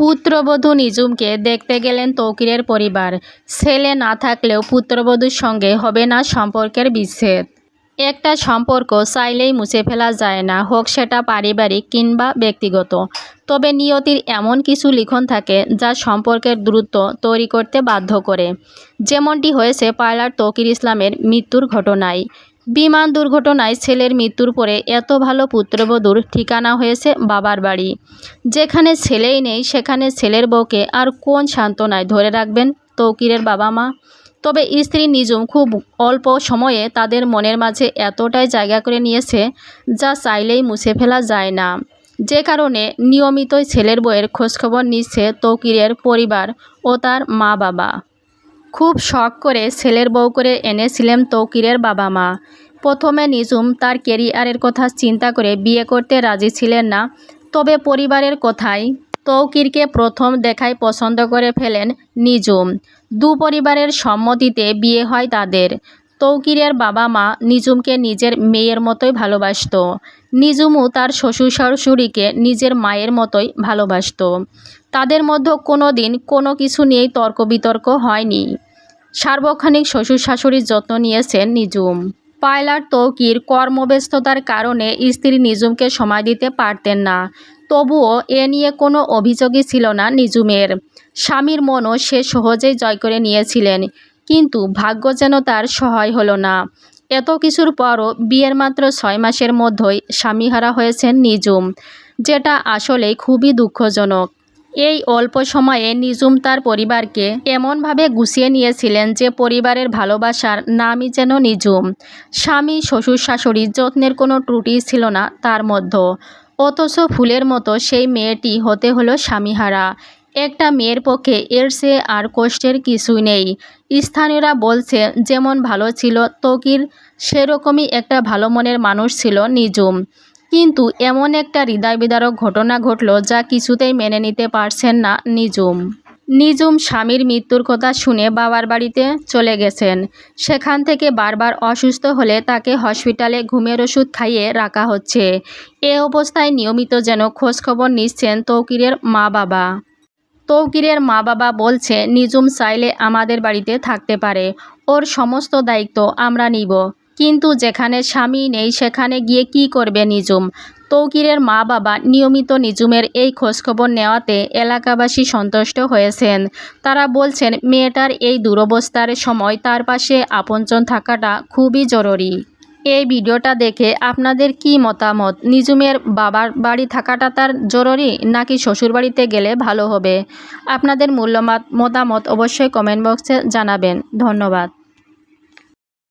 পুত্রবধূ নিজুমকে দেখতে গেলেন তৌকিরের পরিবার। ছেলে না থাকলেও পুত্রবধূর সঙ্গে হবে না সম্পর্কের বিচ্ছেদ। একটা সম্পর্ক চাইলেই মুছে ফেলা যায় না, হোক সেটা পারিবারিক কিংবা ব্যক্তিগত। তবে নিয়তির এমন কিছু লিখন থাকে যা সম্পর্কের দ্রুত তৈরি করতে বাধ্য করে। যেমনটি হয়েছে পাইলট তৌকির ইসলামের মৃত্যুর ঘটনায়। বিমান দুর্ঘটনায় ছেলের মৃত্যুর পরে এত ভালো পুত্রবধূর ঠিকানা হয়েছে বাবার বাড়ি। যেখানে ছেলেই নেই, সেখানে ছেলের বউকে আর কোন সান্ত্বনায় ধরে রাখবেন তৌকিরের বাবা মা? তবে স্ত্রী নিজুম খুব অল্প সময়ে তাদের মনের মাঝে এতটাই জায়গা করে নিয়েছে যা চাইলেই মুছে ফেলা যায় না। যে কারণে নিয়মিতই ছেলের বউয়ের খোঁজখবর নিচ্ছে তৌকিরের পরিবার ও তার মা বাবা খুব শখ করে ছেলের বউ করে এনেছিলেন তৌকিরের বাবা মা। প্রথমে নিজুম তার কেরিয়ারের কথা চিন্তা করে বিয়ে করতে রাজি ছিলেন না। তবে পরিবারের কথাই তৌকিরকে প্রথম দেখায় পছন্দ করে ফেলেন নিজুম দু পরিবারের সম্মতিতে বিয়ে হয় তাদের। তৌকিরের বাবা মা নিজুমকে নিজের মেয়ের মতোই ভালোবাসত। নিজুমও তার শ্বশুর শাশুড়িকে নিজের মায়ের মতোই ভালোবাসত। তাদের মধ্যে কোনো দিন কোনো কিছু নিয়েই তর্ক বিতর্ক হয়নি। সার্বক্ষণিক শ্বশুর শাশুড়ির যত্ন নিয়েছেন নিজুম। পায়লার তৌকির কর্মব্যস্ততার কারণে স্ত্রী নিজুমকে সময় দিতে পারতেন না। তবুও এ নিয়ে কোনো অভিযোগই ছিল না নিজুমের। স্বামীর মনও সে সহজেই জয় করে নিয়েছিলেন, কিন্তু ভাগ্য যেন তার সহায় হলো না। এত কিছুর পরও বিয়ের মাত্র ছয় মাসের মধ্যেই স্বামীহারা হয়েছেন নিজুম, যেটা আসলেই খুবই দুঃখজনক। এই অল্প সময়ে নিজুম তার পরিবারকে এমনভাবে গুছিয়ে নিয়েছিলেন যে পরিবারের ভালোবাসার নামই যেন নিজুম স্বামী, শ্বশুর, শাশুড়ি যত্নের কোনো ত্রুটি ছিল না তার মধ্যে অথচ ফুলের মতো সেই মেয়েটি হতে হলো স্বামীহারা। একটা মেয়ের পক্ষে এর চেয়ে আর কষ্টের কিছুই নেই। স্থানীয়রা বলছে, যেমন ভালো ছিল তকির সেরকমই একটা ভালো মনের মানুষ ছিল নিজুম কিন্তু এমন একটা হৃদয় বিদারক ঘটনা ঘটল যা কিছুতেই মেনে নিতে পারছেন না নিজুম নিজুম স্বামীর মৃত্যুর কথা শুনে বাবার বাড়িতে চলে গেছেন। সেখান থেকে বারবার অসুস্থ হলে তাকে হসপিটালে ঘুমের ওষুধ খাইয়ে রাখা হচ্ছে। এ অবস্থায় নিয়মিত যেন খোঁজখবর নিচ্ছেন তৌকিরের মা বাবা তৌকিরের মা বাবা বলছে নিজুম চাইলে আমাদের বাড়িতে থাকতে পারে। ওর সমস্ত দায়িত্ব আমরা নিব। কিন্তু যেখানে স্বামী নেই, সেখানে গিয়ে কি করবে নিজুম তৌকিরের মা বাবা নিয়মিত নিজুমের এই খোঁজখবর নেওয়াতে এলাকাবাসী সন্তুষ্ট হয়েছেন। তারা বলছেন, মেয়েটার এই দুরবস্থার সময় তার পাশে আপনজন থাকাটা খুবই জরুরি। এই ভিডিওটা দেখে আপনাদের কি মতামত? নিজুমের বাবার বাড়ি থাকাটা তার জরুরি, নাকি শ্বশুর বাড়িতে গেলে ভালো হবে? আপনাদের মূল্যমাত মতামত অবশ্যই কমেন্ট বক্সে জানাবেন। ধন্যবাদ।